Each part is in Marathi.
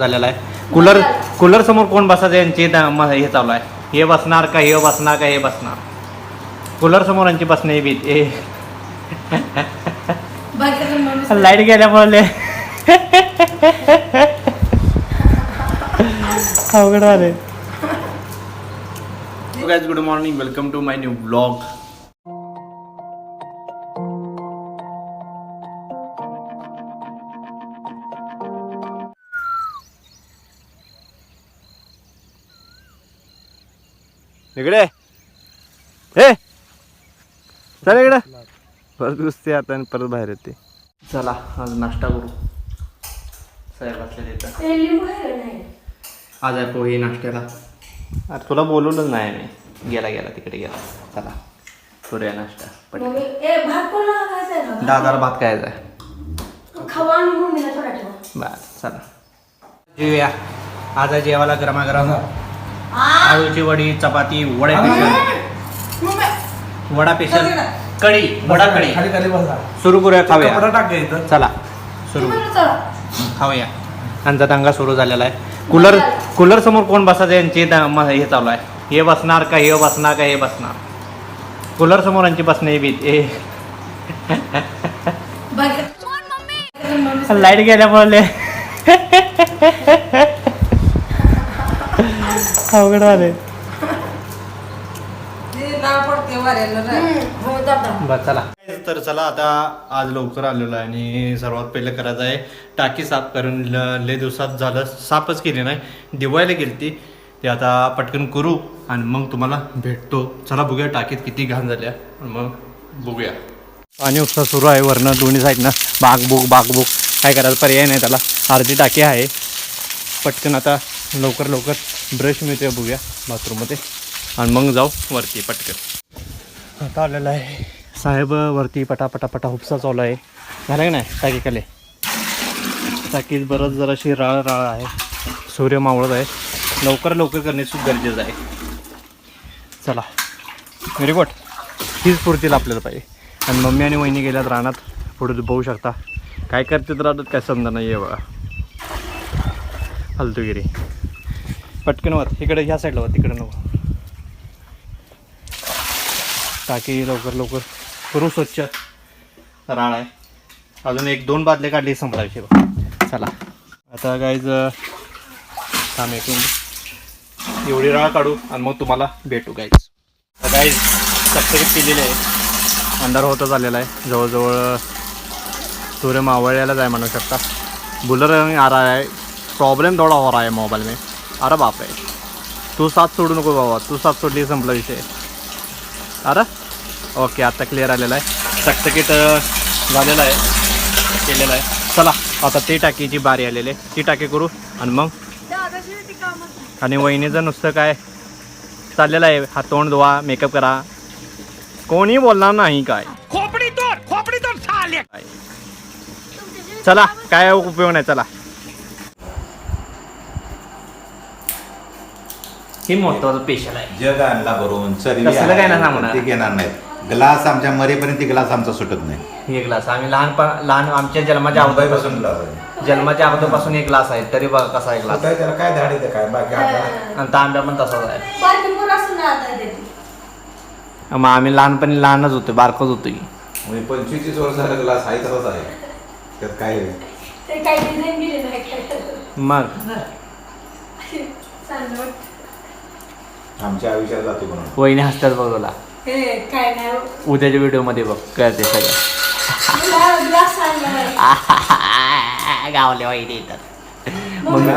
झालेला आहे. कूलर कूलर समोर कोण बसायचं यांची हे चालू आहे. हे बसणार का हे बसणार का हे बसणार. कूलर समोर यांची बसणे बी ए. लाइट गेल्यामुळे अवघड झाले good morning welcome to my new blog इकडे. हे. चल इकडे. परत घुसते आता आणि परत बाहेर येते. चला आज नाश्ता करू. साहेब आज आहे पोहे नाश्त्याला. अरे तुला बोलवलंच नाही मी. गेला गेला तिकडे गेला. चला. करूया नाश्ता. दादाला भात खायचा आहे बस चला. जेऊया आज जेवायला गरमागरम. आळूची वडी चपाती वडे पेशल वडा पेशल कढी वडा कढी. खाली खाली बसा सुरू करूया कपडा खाऊया. टाक गं इथं. चला सुरू. खाऊया. यांचा दंगा सुरू झालेला आहे. कूलर कूलर समोर कोण बसायचं यांची दा- म- हे चालू आहे. हे बसणार का हे बसणार का हे बसणार. कूलर समोर यांची बसणे बी ए लाइट गेल्यामुळे अवघड आले बरं चला. तर चला आता आज लवकर आलेलो आहे आणि सर्वात पहिलं करायचं आहे टाकी साफ करून ल- लय दिवसात झालं साफच केली नाही. दिवायला गेली ती ते आता पटकन करू आणि मग तुम्हाला भेटतो. चला बघूया टाकीत किती घाण झाल्या. आणि मग बघूया. आणि उपसा सुरू आहे वरनं दोन्ही साईडनं. बाग बुक बाग बुक काय करायचं पर्याय नाही त्याला. अर्धी टाकी आहे. पटकन आता लवकर लवकर ब्रश मिळतोय बघूया बाथरूममध्ये आणि मग जाऊ वरती पटकन. आता आलेला आहे. साहेब वरती पटापटापटा हुपसा उपसा चालू आहे. झालं की नाही टाकी टाकीत बरंच जराशी राळ राळ आहे. सूर्य मावळत आहे. लवकर लवकर करणे खूप गरजेचं आहे. चला. व्हेरी गुड हीच पुरतील आपल्याला पाहिजे. आणि मम्मी आणि वहिनी गेल्यात रानात पुढे बघू शकता. काय करते तर काय समजा नाही आहे बघा. फालतूगिरी. पटकन वर इकडे ह्या साईडला वर तिकडे नको. टाकी लवकर लवकर. करू स्वच्छ. राळ आहे. अजून एक दोन बादले काढली संपला विषय बघ. चला. आता गाईज थांब एवढी राळ काढू आणि मग तुम्हाला भेटू गाईज गाईज सप्तरीत केलेली आहे. अंधार होतच आलेला आहे. जवळजवळ सूर्य मावळ्याला जाय म्हणू शकता. बुलर आ रहा है प्रॉब्लेम थोडा हो रहा है मोबाईल में अरे बाप रे तू साथ सोडू नको बाबा तू साथ सोडली संपला विषय. अरे? ओके आता क्लिअर आलेला आहे. चकचकीत झालेला आहे. केलेला आहे. चला आता ते टाकीची बारी आलेली आहे ती टाकी करू आणि मग? आणि वहिनीचं नुसतं काय? चाललेलं आहे. हात तोंड धुवा मेकअप करा. कोणी बोलणार नाही काय? खोपडी तोड खोपडी. चला काय उपयोग नाही चला. हे महत्वाचं पेशल आहे. जग आणला करून चरबी कसलं काय नाही आहे, सांगणार. ते घेणार नाहीत. ग्लास आमच्या मरेपर्यंत ती ग्लास आमचा सुटत नाही. हे ग्लास. आम्ही लहानपण लहान आमच्या जन्माच्या अगोदरपासून ग्लास आहे. जन्माच्या अगोदरपासून एक ग्लास आहे. तरी बघा कसा आहे ग्लास. काय त्याला. काय धाड येते काय? बाकी आता आणि तांब्या पण तसाच आहे. मग आम्ही लहानपणी लहानच होतो. बारकच होतो की. म्हणजे पंचवीस वर्ष झालं ग्लास आहे तसाच आहे. त्यात काय आहे? मग? आमच्या आयुष्यात जातो म्हणून. वहिनी हसतात बघ तुला. उद्याच्या व्हिडिओमध्ये बघ कळते सगळं. गावले वहिनी येतात मम्मी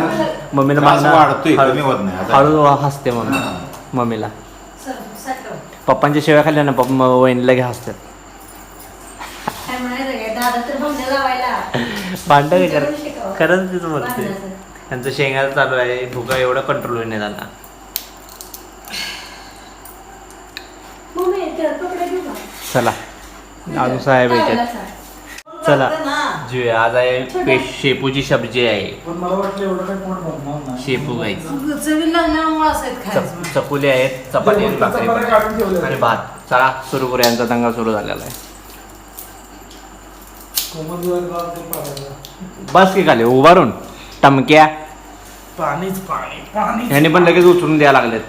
मम्मीला वाढतोय हळू- कमी होत नाही आता. हळू हसते मम्मी मम्मीला. पप्पांच्या शिव्या खाल्ल्या ना पप्पा वहिनीला घ्या हसतात. भांडण करत खरंच तिथं बोलते त्यांचं शेंगाचं चालू आहे भुका एवढं कंट्रोल होईल नाही त्यांना. चला. अजून साहेब येतात. चला जे आज आहे पे शेपूची सब्जी आहे. पण मला वाटलं एवढं काय कोण बनणार नाही. शेपू गायची खायचं चपुले आहेत चपाती आणि भाकरी. आणि भात. चला सुरू करूया. यांचा दंगा सुरू झालेला आहे. बस की खाली. उभारून. टमक्या. पाणीच पाणी पाणी यांनी पण लगेच उचलून द्यायला लागलेत.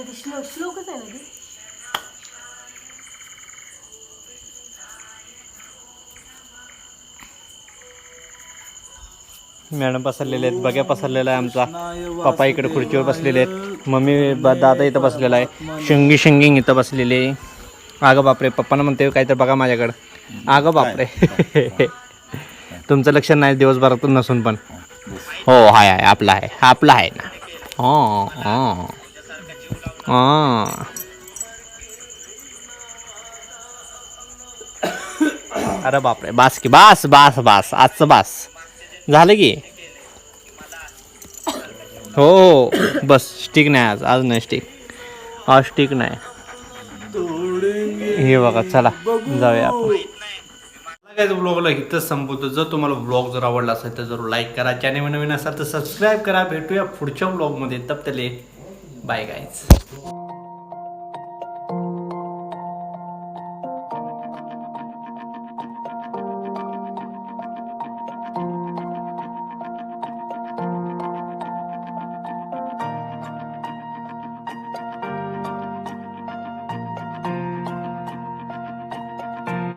सकाळचं ते श्लोक श्लोकच आहे ना ते? मॅडम पसरलेले आहेत. बघ्या पसरलेला आहे आमचा. पप्पा इकडे खुर्चीवर बसलेले आहेत. मम्मी दादा इथं बसलेला आहे. शिंगी शिंगिंग इथं बसलेले आहे. अगं बापरे पप्पांना म्हणते काहीतरी बघा माझ्याकडं. अगं बापरे. तुमचं लक्ष नाही दिवसभरातून नसून पण. हो हाय हाय आपला आहे. आपला आहे ना. हो. हो. अरे बापरे बास की बास बास बास आजचं बास. झालं की? हो हो, हो. बस स्टिक नाही आज आज नाही स्टिक आज स्टिक नाही. हे बघा चला जाऊया आपण. काय ब्लॉगला इथंच संपवतो. जर तुम्हाला ब्लॉग जर आवडला असेल तर जरूर लाईक करा. चॅनल नवीन असाल तर सबस्क्राईब करा. भेटूया पुढच्या ब्लॉगमध्ये तप तले बाय गाईज.